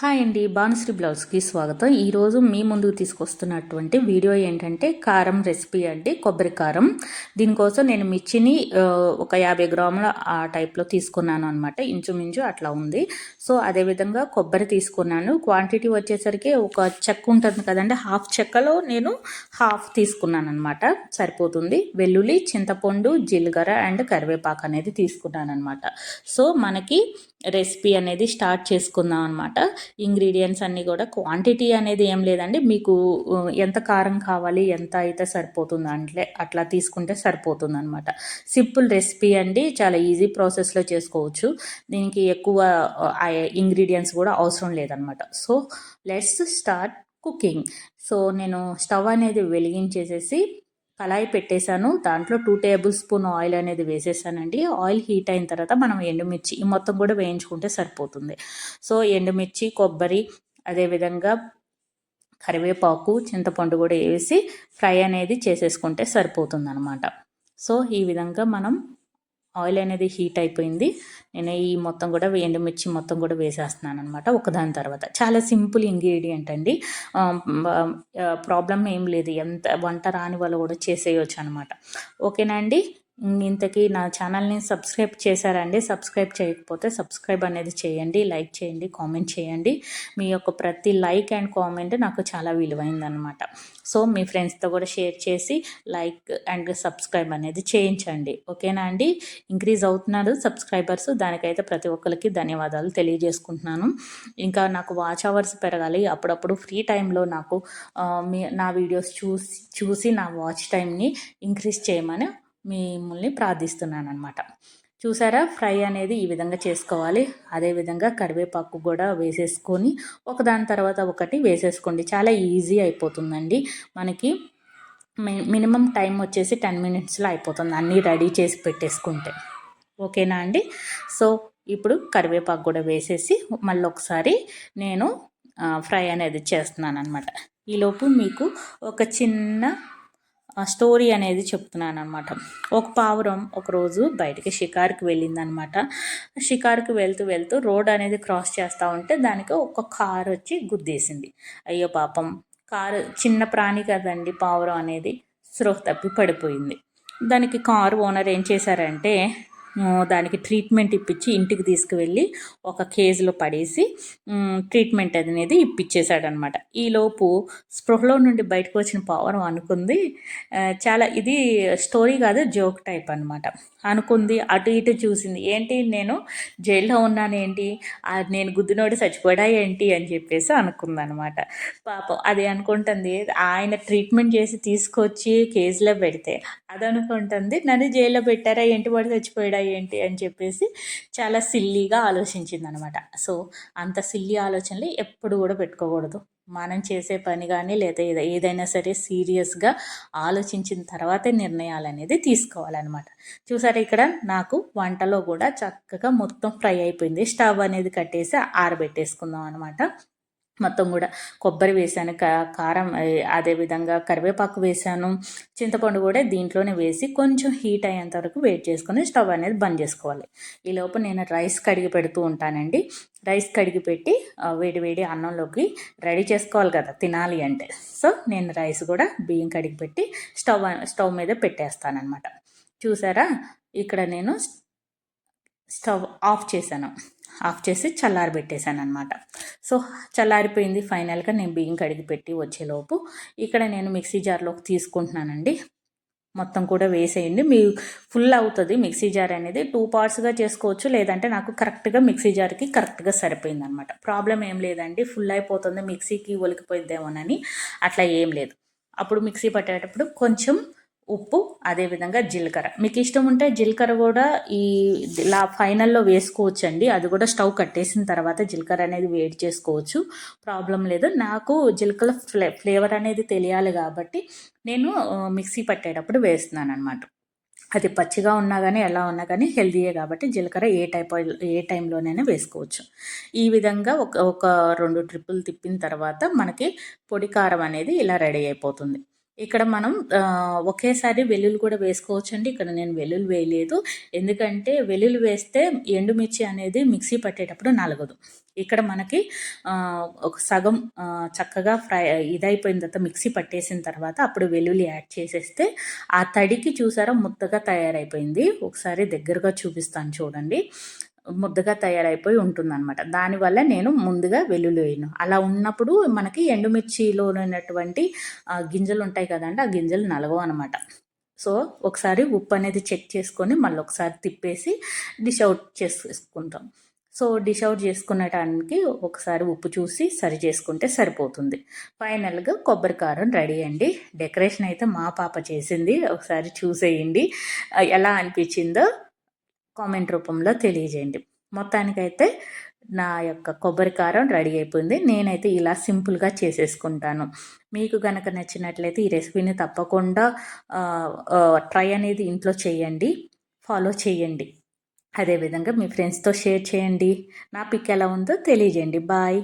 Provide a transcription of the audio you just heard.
Hi అండి భానుశ్రీ బ్లౌజ్కి స్వాగతం. ఈరోజు మీ ముందుకు తీసుకొస్తున్నటువంటి వీడియో ఏంటంటే కారం రెసిపీ అండి కొబ్బరి కారం. దీనికోసం నేను మిర్చిని ఒక యాభై గ్రాముల ఆ టైప్లో తీసుకున్నాను అనమాట ఇంచుమించు అట్లా ఉంది. సో అదేవిధంగా కొబ్బరి తీసుకున్నాను. క్వాంటిటీ వచ్చేసరికి ఒక చెక్క ఉంటుంది కదండి హాఫ్ చెక్కలో నేను హాఫ్ తీసుకున్నాను అనమాట సరిపోతుంది. వెల్లుల్లి చింతపండు జీలకర్ర అండ్ కరివేపాకు అనేది తీసుకున్నాను అనమాట సో మనకి రెసిపీ అనేది స్టార్ట్ చేసుకుందాం అనమాట ఇంగ్రీడియంట్స్ అన్నీ కూడా క్వాంటిటీ అనేది ఏం లేదండి. మీకు ఎంత కారం కావాలి ఎంత అయితే సరిపోతుంది అంటే అట్లా తీసుకుంటే సరిపోతుంది అనమాట సింపుల్ రెసిపీ అండి. చాలా ఈజీ ప్రాసెస్లో చేసుకోవచ్చు. దీనికి ఎక్కువ ఇంగ్రీడియంట్స్ కూడా అవసరం లేదనమాట so let's start cooking. So నేను స్టవ్ అనేది వెలిగించేసేసి కళాయి పెట్టేశాను. దాంట్లో టూ టేబుల్ స్పూన్ ఆయిల్ అనేది వేసేసానండి. ఆయిల్ హీట్ అయిన తర్వాత మనం ఎండుమిర్చి ఈ మొత్తం కూడా వేయించుకుంటే సరిపోతుంది. సో ఎండుమిర్చి కొబ్బరి అదేవిధంగా కరివేపాకు చింతపండు కూడా వేసి ఫ్రై అనేది చేసేసుకుంటే సరిపోతుంది అనమాట సో ఈ విధంగా మనం ఆయిల్ అనేది హీట్ అయిపోయింది. నేను ఈ మొత్తం కూడా ఎండుమిర్చి మొత్తం కూడా వేసేస్తున్నాను అనమాట ఒకదాని తర్వాత. చాలా సింపుల్ ఇంగ్రీడియంట్ అండి. ప్రాబ్లం ఏం లేదు. ఎంత వంట రాని వాళ్ళు కూడా చేసేయచ్చు అనమాట ఓకేనా అండి? ఇంతకీ నా ఛానల్ని సబ్స్క్రైబ్ చేశారండి సబ్స్క్రైబ్ చేయకపోతే సబ్స్క్రైబ్ అనేది చేయండి లైక్ చేయండి కామెంట్ చేయండి. మీ యొక్క ప్రతి లైక్ అండ్ కామెంట్ నాకు చాలా విలువైందనమాట సో మీ ఫ్రెండ్స్తో కూడా షేర్ చేసి లైక్ అండ్ సబ్స్క్రైబ్ అనేది చేయించండి. ఓకేనా అండి? ఇంక్రీజ్ అవుతున్నారు సబ్స్క్రైబర్స్. దానికైతే ప్రతి ఒక్కరికి ధన్యవాదాలు తెలియజేసుకుంటున్నాను. ఇంకా నాకు వాచ్ అవర్స్ పెరగాలి. అప్పుడప్పుడు ఫ్రీ టైంలో నాకు మీ నా వీడియోస్ చూసి చూసి నా వాచ్ టైంని ఇంక్రీజ్ చేయమని మిమ్మల్ని ప్రార్థిస్తున్నాను అనమాట చూసారా? ఫ్రై అనేది ఈ విధంగా చేసుకోవాలి. అదేవిధంగా కరివేపాకు కూడా వేసేసుకొని ఒకదాని తర్వాత ఒకటి వేసేసుకోండి. చాలా ఈజీ అయిపోతుందండి. మనకి మి- మినిమం టైం వచ్చేసి టెన్ మినిట్స్లో అయిపోతుంది అన్నీ రెడీ చేసి పెట్టేసుకుంటే. ఓకేనా అండి? సో ఇప్పుడు కరివేపాకు కూడా వేసేసి మళ్ళీ ఒకసారి నేను ఫ్రై అనేది చేస్తున్నాను అనమాట ఈలోపు మీకు ఒక చిన్న స్టోరీ అనేది చెప్తున్నాను అనమాట ఒక పావురం ఒకరోజు బయటికి షికారుకి వెళ్ళిందనమాట షికారుకి వెళ్తూ వెళ్తూ రోడ్ అనేది క్రాస్ చేస్తూ ఉంటే దానికి ఒక కారు వచ్చి గుద్దేసింది. అయ్యో పాపం. కారు చిన్న ప్రాణి కదండి పావురం అనేది స్రోహ తప్పి పడిపోయింది. దానికి కారు ఓనర్ ఏం చేశారంటే దానికి ట్రీట్మెంట్ ఇప్పించి ఇంటికి తీసుకువెళ్ళి ఒక కేజీలో పడేసి ట్రీట్మెంట్ అనేది ఇప్పించేశాడనమాట ఈలోపు స్పృహలో నుండి బయటకు వచ్చిన పావురం అనుకుంది. చాలా ఇది స్టోరీ కాదు జోక్ టైప్ అనమాట. అనుకుంది అటు ఇటు చూసింది. ఏంటి నేను జైల్లో ఉన్నానేంటి నేను గుద్దునోడి చచ్చిపోయా ఏంటి? అని చెప్పేసి అనుకుందనమాట. పాపం అది అనుకుంటుంది ఆయన ట్రీట్మెంట్ చేసి తీసుకొచ్చి కేజీలో పెడితే. అది అనుకుంటుంది నన్ను జైల్లో పెట్టారా? ఏంటి వాడు చచ్చిపోయాడా ఏంటి అని చెప్పేసి చాలా సిల్లీగా ఆలోచించింది అనమాట సో అంత సిల్లీ ఆలోచనలు ఎప్పుడు కూడా పెట్టుకోకూడదు. మనం చేసే పని కానీ లేదా ఏద- ఏదైనా సరే సీరియస్గా ఆలోచించిన తర్వాతే నిర్ణయాలు అనేది తీసుకోవాలన్నమాట చూసారా ఇక్కడ నాకు వంటలో కూడా చక్కగా మొత్తం ఫ్రై అయిపోయింది. స్టవ్ అనేది కట్టేసి ఆరబెట్టేసుకుందాం అనమాట. మొత్తం కూడా. కొబ్బరి వేసాను కారం అదే అదేవిధంగా కరివేపాకు వేసాను. చింతపండు కూడా దీంట్లోనే వేసి కొంచెం హీట్ అయ్యేంత వరకు వెయిట్ చేసుకొని స్టవ్ అనేది బంద్ చేసుకోవాలి. ఈ లోపు నేను రైస్ కడిగి పెడుతూ ఉంటానండి. రైస్ కడిగి పెట్టి వేడి వేడి అన్నంలోకి రెడీ చేసుకోవాలి కదా తినాలి అంటే. సో నేను రైస్ కూడా బియ్యం కడిగి పెట్టి స్టవ్ స్టవ్ మీద పెట్టేస్తానమాట చూసారా? ఇక్కడ నేను స్టవ్ ఆఫ్ చేశాను. ఆఫ్ చేసి చల్లారబెట్టేశాను అనమాట సో చల్లారిపోయింది ఫైనల్గా నేను బియ్యం కడిగి పెట్టి వచ్చేలోపు. ఇక్కడ నేను మిక్సీ జార్లోకి తీసుకుంటున్నానండి. మొత్తం కూడా వేసేయండి. మీ ఫుల్ అవుతుంది మిక్సీ జార్ అనేది. టూ పార్ట్స్గా చేసుకోవచ్చు. లేదంటే నాకు కరెక్ట్గా మిక్సీ జార్కి కరెక్ట్గా సరిపోయింది అనమాట ప్రాబ్లం ఏం లేదండి. ఫుల్ అయిపోతుంది. మిక్సీకి ఒలికిపోయిద్దేమోనని అట్లా ఏం లేదు. అప్పుడు మిక్సీ పట్టేటప్పుడు కొంచెం ఉప్పు అదేవిధంగా జీలకర్ర. మీకు ఇష్టం ఉంటే జీలకర్ర కూడా ఈ ఇలా ఫైనల్లో వేసుకోవచ్చు అండి అది కూడా స్టవ్ కట్టేసిన తర్వాత జీలకర్ర అనేది వేడి చేసుకోవచ్చు. ప్రాబ్లం లేదు. నాకు జీలకర్ర ఫ్లే ఫ్లేవర్ అనేది తెలియాలి కాబట్టి నేను మిక్సీ పట్టేటప్పుడు వేస్తున్నాను అనమాట అది పచ్చిగా ఉన్నా కానీ ఎలా ఉన్నా కానీ హెల్దీయే కాబట్టి జీలకర్ర ఏ టైప్ ఏ టైంలోనైనా వేసుకోవచ్చు. ఈ విధంగా ఒక ఒక రెండు ట్రిప్పులు తిప్పిన తర్వాత మనకి పొడి కారం అనేది ఇలా రెడీ అయిపోతుంది. ఇక్కడ మనం ఒకేసారి వెల్లుల్లి కూడా వేసుకోవచ్చు అండి ఇక్కడ నేను వెల్లుల్లి వేయలేదు. ఎందుకంటే వెల్లుల్లి వేస్తే ఎండుమిర్చి అనేది మిక్సీ పట్టేటప్పుడు నలగదు. ఇక్కడ మనకి ఒక సగం చక్కగా ఫ్రై ఇదైపోయిన తర్వాత మిక్సీ పట్టేసిన తర్వాత అప్పుడు వెల్లుల్లి యాడ్ చేసేస్తే ఆ తడికి చూసారా ముద్దగా తయారైపోయింది. ఒకసారి దగ్గరగా చూపిస్తాను చూడండి. ముద్దగా తయారైపోయి ఉంటుందన్నమాట. దానివల్ల నేను ముందుగా వెల్లుల్లి వేయను. అలా ఉన్నప్పుడు మనకి ఎండుమిర్చిలో ఉన్నటువంటి ఆ, గింజలు ఉంటాయి కదండి ఆ గింజలు నలగవు అనమాట సో ఒకసారి ఉప్పు అనేది చెక్ చేసుకొని మళ్ళీ ఒకసారి తిప్పేసి డిష్ అవుట్ చేసుకుంటాం. సో డిష్ అవుట్ చేసుకునేటానికి ఒకసారి ఉప్పు చూసి సరి చేసుకుంటే సరిపోతుంది. ఫైనల్గా కొబ్బరి కారం రెడీ అండి. డెకరేషన్ అయితే మా పాప చేసింది. ఒకసారి చూసేయండి. ఎలా అనిపించిందో కామెంట్ రూపంలో తెలియజేయండి. మొత్తానికైతే నా యొక్క కొబ్బరి కారం రెడీ అయిపోయింది. నేనైతే ఇలా సింపుల్గా చేసేసుకుంటాను. మీకు కనుక నచ్చినట్లయితే ఈ రెసిపీని తప్పకుండా ట్రై అనేది ఇంట్లో చేయండి. ఫాలో చేయండి. అదేవిధంగా మీ ఫ్రెండ్స్తో షేర్ చేయండి. నా పిక్ ఎలా ఉందో తెలియజేయండి. బాయ్.